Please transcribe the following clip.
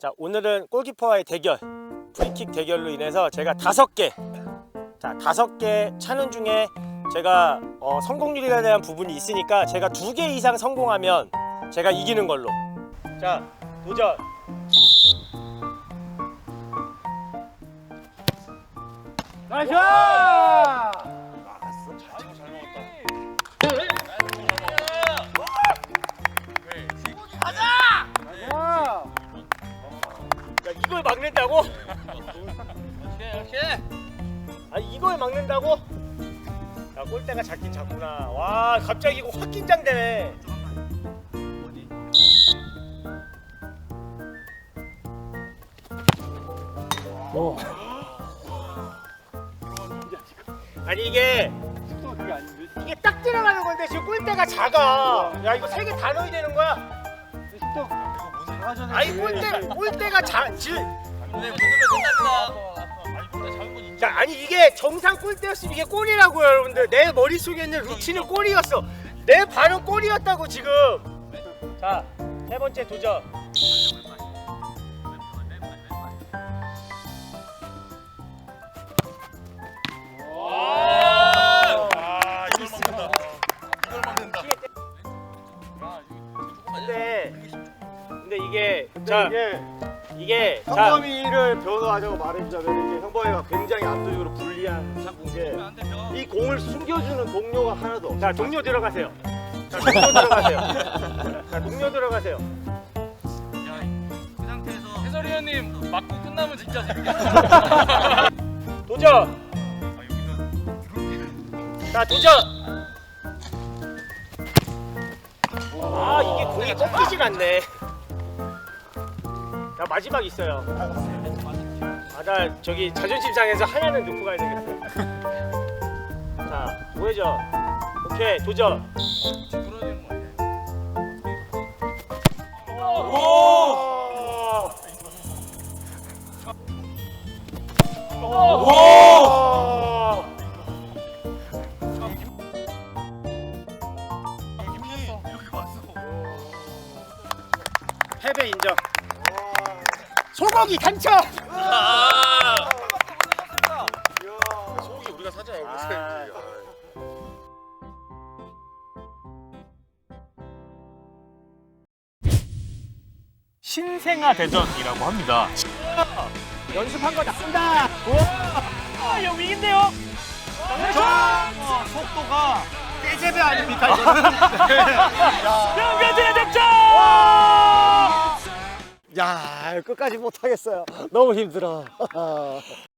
자 오늘은 골키퍼와의 대결 프리킥 대결로 인해서 제가 다섯 개 자, 다섯 개 차는 중에 제가 어, 성공률에 대한 부분이 있으니까 제가 두 개 이상 성공하면 제가 이기는 걸로. 자, 도전. 나이스! 막는다고? 아 이걸 막는다고? 야 골대가 작긴 작구나. 와 갑자기 이거 확 긴장되네. 아니 이게 속도가 그게 아닌데? 이게 딱 들어가는 건데 지금 골대가 작아. 야 이거 세 개 다 넣어야 되는 거야? 속도. 아니 골대 골대가 작지 금자 아니 이게 정상 골대였으면 이게 골이라고요 여러분들. 내 머릿속에 있는 루틴은 골이었어. 내 발은 골이었다고 지금. 자 세 번째 도전. 아 이걸 막는다. 이걸 막는다. 근데 근데 이게 자 이게 이게 자 현범이를 변호하자고 말해주자면 이제 현범이가 굉장히 압도적으로 불리한 상황인데 이 공을 숨겨주는 동료가 하나도 없어. 자 동료 들어가세요. 자 동료 들어가세요. 자 동료 들어가세요. 해설위원님 맞고 끝나면 진짜 재밌겠다. 도전! 자 도전! 아 이게 공이 꺾이질 않네 자 마지막 있어요 아 나 저기 자존심 상해서 하나는 놓고 가야 되겠어 자 우회전 오케이 도전 오! 오! 패배 인정. 소고기 당첨. 소고기 우리가 사자. 아. 신생아 대전이라고 합니다. 연습한 거 나온다. 우와. 아, 여기 위인데요. 와, 속도가 깨제배 아닙니까 이거는? 명변진의 득점! 야 끝까지 못하겠어요. 너무 힘들어.